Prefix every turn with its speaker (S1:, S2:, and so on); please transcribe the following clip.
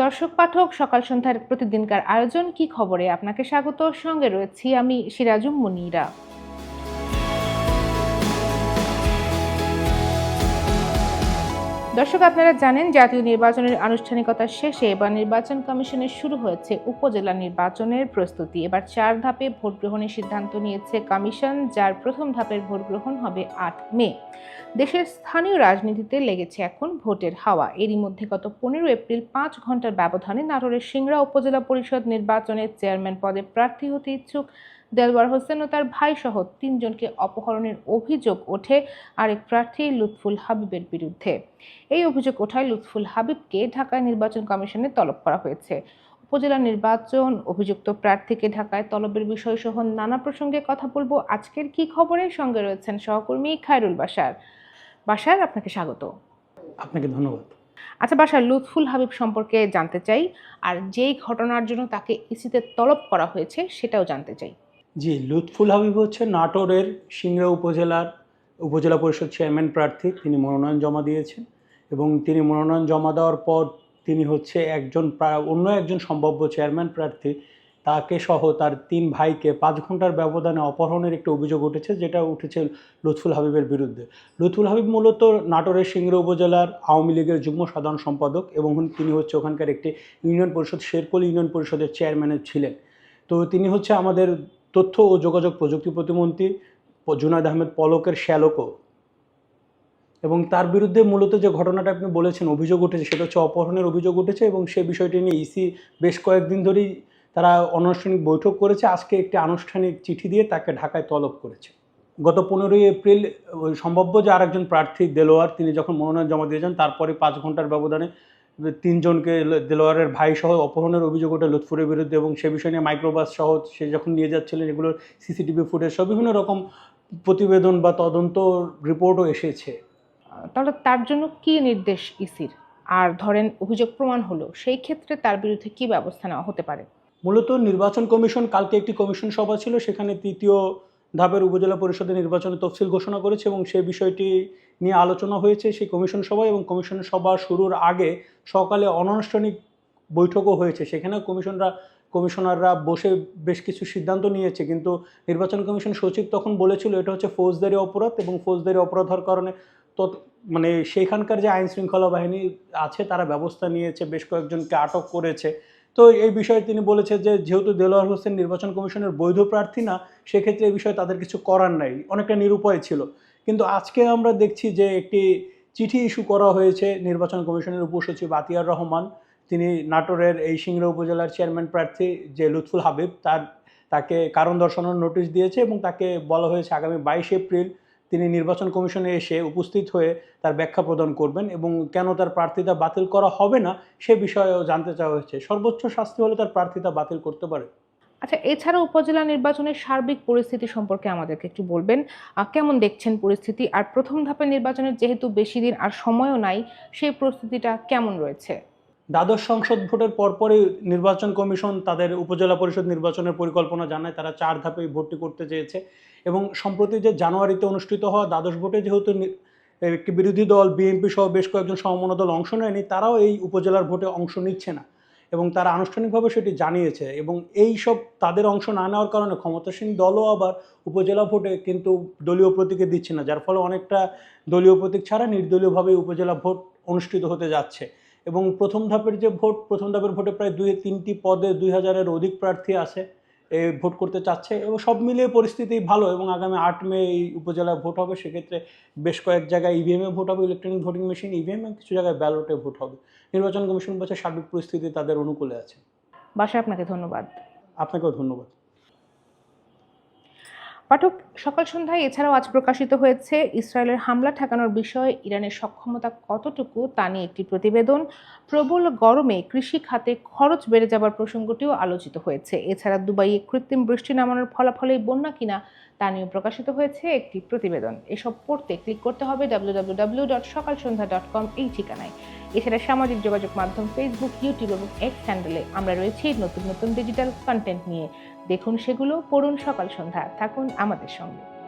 S1: দর্শক পাঠক সকাল সন্ধ্যার প্রতিদিনকার আয়োজন কি খবরে আপনাকে স্বাগত সঙ্গে রয়েছি আমি সিরাজুম মুনিরা দর্শক আপনারা জানেন জাতীয় নির্বাচনের আনুষ্ঠানিকতা শেষে এবার নির্বাচন কমিশনের শুরু হয়েছে উপজেলা নির্বাচনের প্রস্তুতি এবার চার ধাপে ভোট গ্রহণের সিদ্ধান্ত নিয়েছে কমিশন যার প্রথম ধাপের ভোট গ্রহণ হবে আট মে দেশের স্থানীয় রাজনীতিতে লেগেছে এখন ভোটের হাওয়া এরই মধ্যে গত পনেরো এপ্রিল পাঁচ ঘন্টার ব্যবধানে নাটোরের সিংড়া উপজেলা পরিষদ নির্বাচনের চেয়ারম্যান পদে প্রার্থী হতে ইচ্ছুক দেলওয়ার হোসেন ও তার ভাইসহ তিনজনকে অপহরণের অভিযোগ ওঠে আরেক প্রার্থী লুৎফুল হাবিবের বিরুদ্ধে এই অভিযোগ ওঠায় লুৎফুল হাবিবকে ঢাকায় নির্বাচন কমিশনে তলব করা হয়েছে উপজেলা নির্বাচন অভিযুক্ত প্রার্থীকে ঢাকায় তলবের বিষয়সহ নানা প্রসঙ্গে কথা বলবো আজকের কি খবরের সঙ্গে রয়েছেন সহকর্মী খায়রুল বাসার বাসার আপনাকে স্বাগত
S2: আপনাকে ধন্যবাদ
S1: আচ্ছা বাসার লুৎফুল হাবিব সম্পর্কে জানতে চাই আর যেই ঘটনার জন্য তাকে ইসিতে তলব করা হয়েছে সেটাও জানতে চাই
S2: জি লুৎফুল হাবিব হচ্ছে নাটোরের সিংড়া উপজেলার উপজেলা পরিষদ চেয়ারম্যান প্রার্থী তিনি মনোনয়ন জমা দিয়েছেন এবং তিনি মনোনয়ন জমা দেওয়ার পর তিনি হচ্ছে একজন অন্য একজন সম্ভাব্য চেয়ারম্যান প্রার্থী তাকে সহ তার তিন ভাইকে পাঁচ ঘন্টার ব্যবধানে অপহরণের একটি অভিযোগ উঠেছে যেটা উঠেছে লুৎফুল হাবিবের বিরুদ্ধে লুৎফুল হাবিব মূলত নাটোরের সিংড়ে উপজেলার আওয়ামী লীগের যুগ্ম সাধারণ সম্পাদক এবং তিনি হচ্ছে ওখানকার একটি ইউনিয়ন পরিষদ শেরকোল ইউনিয়ন পরিষদের চেয়ারম্যানের ছিলেন তো তিনি হচ্ছে আমাদের তথ্য ও যোগাযোগ প্রযুক্তি প্রতিমন্ত্রী জুনায়দ আহমেদ পলকের শ্যালকও এবং তার বিরুদ্ধে মূলত যে ঘটনাটা আপনি বলেছেন অভিযোগ উঠেছে সেটা হচ্ছে অপহরণের অভিযোগ উঠেছে এবং সেই বিষয়টি নিয়ে ইসি বেশ কয়েকদিন ধরেই তারা অনানুষ্ঠানিক বৈঠক করেছে আজকে একটি আনুষ্ঠানিক চিঠি দিয়ে তাকে ঢাকায় তলব করেছে গত পনেরোই এপ্রিল সম্ভাব্য যে আরেকজন প্রার্থী দেলোয়ার তিনি যখন মনোনয়ন জমা দিয়ে যান তারপরে পাঁচ ঘন্টার ব্যবধানে তিনজনকে দেলোয়ারের ভাই সহ অপহরণের অভিযোগ ওঠে লুৎফুরের বিরুদ্ধে এবং সে বিষয় নিয়ে মাইক্রোবাস সহ সে যখন নিয়ে যাচ্ছিলেন এগুলোর সিসিটিভি ফুটেজ সব বিভিন্ন রকম প্রতিবেদন বা তদন্ত রিপোর্টও এসেছে
S1: তাহলে তার জন্য কি নির্দেশ ইসির আর ধরেন অভিযোগ প্রমাণ হলো সেই ক্ষেত্রে তার বিরুদ্ধে কি ব্যবস্থা নেওয়া হতে পারে
S2: মূলত নির্বাচন কমিশন কালকে একটি কমিশন সভা ছিল সেখানে তৃতীয় ধাপের উপজেলা পরিষদের নির্বাচনে তফসিল ঘোষণা করেছে এবং সেই বিষয়টি নিয়ে আলোচনা হয়েছে সেই কমিশন সভায় এবং কমিশন সভা শুরুর আগে সকালে অনানুষ্ঠানিক বৈঠকও হয়েছে সেখানে কমিশনরা কমিশনাররা বসে বেশ কিছু সিদ্ধান্ত নিয়েছে কিন্তু নির্বাচন কমিশন সচিব তখন বলেছিল এটা হচ্ছে ফৌজদারি অপরাধ এবং ফৌজদারি অপরাধ হওয়ার কারণে মানে সেখানকার যে আইন শৃঙ্খলা বাহিনী আছে তারা ব্যবস্থা নিয়েছে বেশ কয়েকজনকে আটক করেছে তো এই বিষয়ে তিনি বলেছে যে যেহেতু দেলোয়ার হোসেন নির্বাচন কমিশনের বৈধ প্রার্থী না সেক্ষেত্রে এই বিষয়ে তাদের কিছু করার নাই অনেকটা নিরুপায় ছিল কিন্তু আজকে আমরা দেখছি যে একটি চিঠি ইস্যু করা হয়েছে নির্বাচন কমিশনের উপসচিব আতিয়ার রহমান তিনি নাটোরের এই সিংড়া উপজেলার চেয়ারম্যান প্রার্থী যে লুৎফুল হাবিব তার তাকে কারণ দর্শানোর নোটিশ দিয়েছে এবং তাকে বলা হয়েছে আগামী বাইশ এপ্রিল তিনি নির্বাচন কমিশনে এসে উপস্থিত হয়ে তার ব্যাখ্যা প্রদান করবেন এবং কেন তার প্রার্থিতা বাতিল করা হবে না সে বিষয়েও জানতে চাওয়া হয়েছে সর্বোচ্চ শাস্তি হলে তার প্রার্থিতা বাতিল করতে পারে
S1: আচ্ছা এছাড়া উপজেলা নির্বাচনের সার্বিক পরিস্থিতি সম্পর্কে আমাদেরকে একটু বলবেন কেমন দেখছেন পরিস্থিতি আর প্রথম ধাপের নির্বাচনের যেহেতু বেশি দিন আর সময়ও নাই সেই প্রস্তুতিটা কেমন রয়েছে
S2: দ্বাদশ সংসদ ভোটের পরপরই নির্বাচন কমিশন তাদের উপজেলা পরিষদ নির্বাচনের পরিকল্পনা জানায় তারা চার ধাপে ভোটটি করতে চেয়েছে এবং সম্প্রতি যে জানুয়ারিতে অনুষ্ঠিত হওয়া দ্বাদশ ভোটে যেহেতু একটি বিরোধী দল বিএনপি সহ বেশ কয়েকজন সমমনা দল অংশ নেয়নি তারাও এই উপজেলার ভোটে অংশ নিচ্ছে না এবং তারা আনুষ্ঠানিকভাবে সেটি জানিয়েছে এবং এই সব তাদের অংশ না নেওয়ার কারণে ক্ষমতাসীন দলও আবার উপজেলা ভোটে কিন্তু দলীয় প্রতীকে দিচ্ছে না যার ফলে অনেকটা দলীয় প্রতীক ছাড়া নির্দলীয়ভাবে উপজেলা ভোট অনুষ্ঠিত হতে যাচ্ছে এবং প্রথম ধাপের যে ভোট প্রথম ধাপের ভোটে প্রায় দুই তিনটি পদে দুই হাজারের অধিক প্রার্থী আছে ভোট করতে চাচ্ছে এবং সব মিলিয়ে পরিস্থিতি ভালো এবং আগামী আট মে এই উপজেলায় ভোট হবে সেক্ষেত্রে বেশ কয়েক জায়গায় ইভিএমে e ভোট হবে ইলেকট্রনিক ভোটিং মেশিন ইভিএমে কিছু জায়গায় ব্যালটে ভোট হবে নির্বাচন কমিশন বলছে সার্বিক পরিস্থিতি তাদের অনুকূলে আছে
S1: বাসায় আপনাকে ধন্যবাদ
S2: আপনাকেও ধন্যবাদ
S1: পাঠক সকাল সন্ধ্যায় এছাড়াও আজ প্রকাশিত হয়েছে ইসরায়েলের হামলা ঠেকানোর বিষয়ে ইরানের সক্ষমতা কতটুকু তা নিয়ে একটি প্রতিবেদন প্রবল গরমে কৃষি খাতে খরচ বেড়ে যাবার প্রসঙ্গটিও আলোচিত হয়েছে এছাড়া দুবাইয়ে কৃত্রিম বৃষ্টি নামানোর ফলাফলেই বন্যা কিনা তা নিয়ে প্রকাশিত হয়েছে একটি প্রতিবেদন এসব পড়তে ক্লিক করতে হবে ডাব্লিউ ডট সকাল সন্ধ্যা ডট কম এই ঠিকানায় এছাড়া সামাজিক যোগাযোগ মাধ্যম ফেসবুক ইউটিউব এবং এক্স চ্যানেলে আমরা রয়েছি নতুন নতুন ডিজিটাল কন্টেন্ট নিয়ে দেখুন সেগুলো পড়ুন সকাল সন্ধ্যা থাকুন আমাদের সঙ্গে